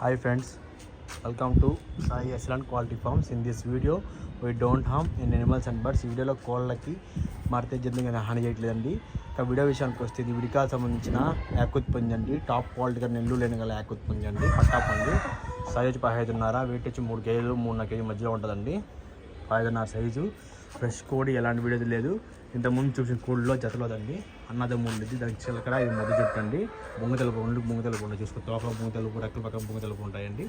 Hi friends, welcome to Sai Excellent Quality Farms. In this video, we don't harm in animals and birds. ఈ వీడియోలో కోళ్ళకి మారితే జంతువుగా హాని చేయట్లేదండి. ఇక వీడియో విషయానికి వస్తే ఇది విడికాకు సంబంధించిన యాకుత్ పుంజ అండి టాప్ క్వాలిటీగా నెల్లు లేని గల యాకుత్ పుంజ అండి. పట్టా పుంజు. సైజ్ వచ్చి పదహైదున్నర వెయిట్ వచ్చి మూడు కేజీలు మూడున్నర కేజీ మధ్యలో ఉంటుందండి. పదహైదున్నర సైజు. ఫ్రెష్ కోడి ఎలాంటి వీడియోది లేదు. ఇంతకుముందు చూసిన కోడిలో జతలోదండి అన్నదమ్ములు ఇది దానికి చిలకడ ఇది మొదటి చుట్టూ అండి బొంగతెలుపు రెండు బొంగతెలుపు ఉంటాయి చూసుకో. తోక బొంగతెలుపు రెక్కల పక్కన బొంగతెలుపు ఉంటాయండి.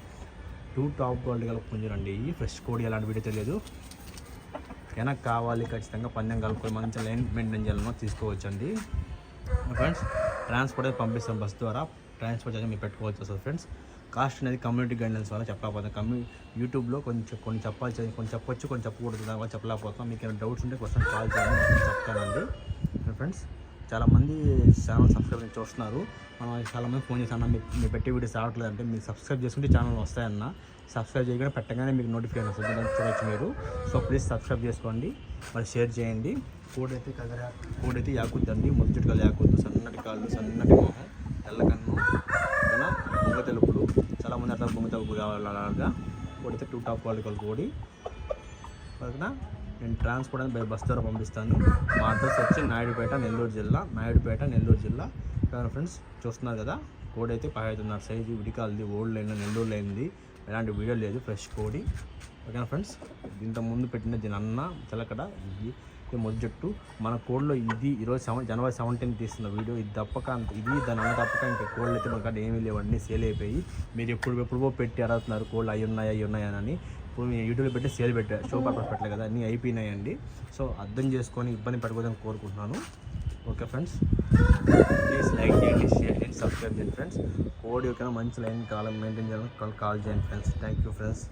టూ టాప్ గోల్డ్ గల పుంజులండి ఫ్రెష్ కోడి ఎలాంటి వీడియో తెలియదు వెనక్కి కావాలి ఖచ్చితంగా పందెం కలుపుకొని మంచి లైన్ మెయింటైన్ చేయాలనో తీసుకోవచ్చండి. ఫ్రెండ్స్ ట్రాన్స్పోర్ట్ అయితే పంపిస్తాం బస్ ద్వారా. ట్రాన్స్పోర్ట్ అయితే మీరు పెట్టుకోవచ్చు సార్ ఫ్రెండ్స్. కాస్ట్ అనేది కమ్యూనిటీ గైడ్లైన్స్ వల్ల చెప్పలేకపోతాం కమ్యూ యూట్యూబ్లో కొంచెం కొన్ని చెప్పాల్సి కొన్ని చెప్పొచ్చు కొన్ని చెప్పకూడదు దాని వల్ల చెప్పలేకపోతాం. మీకు ఏమైనా డౌట్స్ ఉంటే క్వశ్చన్ కాల్ చేయాలని చెప్తానండి. ఫ్రెండ్స్ చాలామంది ఛానల్ సబ్స్క్రైబ్ చేసి చూస్తున్నారు. మనం చాలామంది ఫోన్ చేసి అన్న మీరు పెట్టే వీడియోస్ రావట్లేదు అంటే మీరు సబ్స్క్రైబ్ చేసుకుంటే ఛానల్ వస్తాయన్న సబ్స్క్రైబ్ చేయగానే పెట్టగానే మీకు నోటిఫికేషన్ వస్తుంది చూడవచ్చు చూడొచ్చు మీరు. సో ప్లీజ్ సబ్స్క్రైబ్ చేసుకోండి మరి షేర్ చేయండి. కోడ్ అయితే కదరా కోడ్ అయితే యాకుద్దండి మొదటి కాలు యాకొద్దు సన్నటి కాళ్ళు సన్నటి చాలామంది అట్లా బొంగ తెలుపు అయితే టూ టాప్ వాళ్ళకి కూడి. ఓకేనా నేను ట్రాన్స్పోర్ట్ అని బస్ ద్వారా పంపిస్తాను. మా అడ్రస్ వచ్చి నాయుడుపేట నెల్లూరు జిల్లా నాయుడుపేట నెల్లూరు జిల్లా. కానీ ఫ్రెండ్స్ చూస్తున్నారు కదా? కోడి అయితే పదహైదున్నర సైజు విడికాలది ఓల్డ్ లైన్ నెల్లూరు లైన్ది. ఎలాంటి వీడియో లేదు ఫ్రెష్ కోడి. ఓకేనా ఫ్రెండ్స్? దీంతో ముందు పెట్టిన దీని అన్న చిలకడ ఇది ఇది మొజ్జట్టు మన కోడ్లో ఇది ఈరోజు సెవెన్ జనవరి సెవెంటీన్ తీసిన వీడియో. ఇది తప్పక అంత ఇది దాని అన్న తప్పక ఇంకా కోళ్ళు అయితే మన కాడ ఏమీ లేవండి సేల్ అయిపోయి. మీరు ఎప్పుడు ఎప్పుడో పెట్టి అడుగుతున్నారు కోళ్ళు అవి ఉన్నాయా అవి ఉన్నాయని ఇప్పుడు మీరు యూట్యూబ్లో పెట్టి సేల్ పెట్టారు షో పర్పస్ పెట్టలేదు కదా అన్నీ అయిపోయినాయండి. సో అర్థం చేసుకొని ఇబ్బంది పడకూడదని కోరుకుంటున్నాను. Okay friends? ప్లీజ్ లైక్ చేయండి షేర్ చేయండి. సబ్స్క్రైబ్ చేయండి ఫ్రెండ్స్ కోడి యొక్క మంచి లైన్ కాలం మెయింటైన్ చేయాలని కాల్ చేయండి ఫ్రెండ్స్ థ్యాంక్ యూ ఫ్రెండ్స్